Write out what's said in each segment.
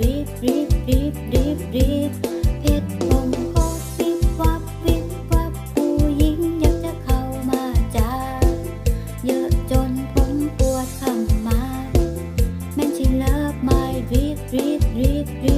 รีบรีบรีบรีบวิบวับวิบวับผู้หญิงอยากจะเข้ามาจ้าเยอะจนผมปวดข้มาแม่ชีเลิฟไม่รีบรีบรีบรีบ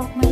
bọc mà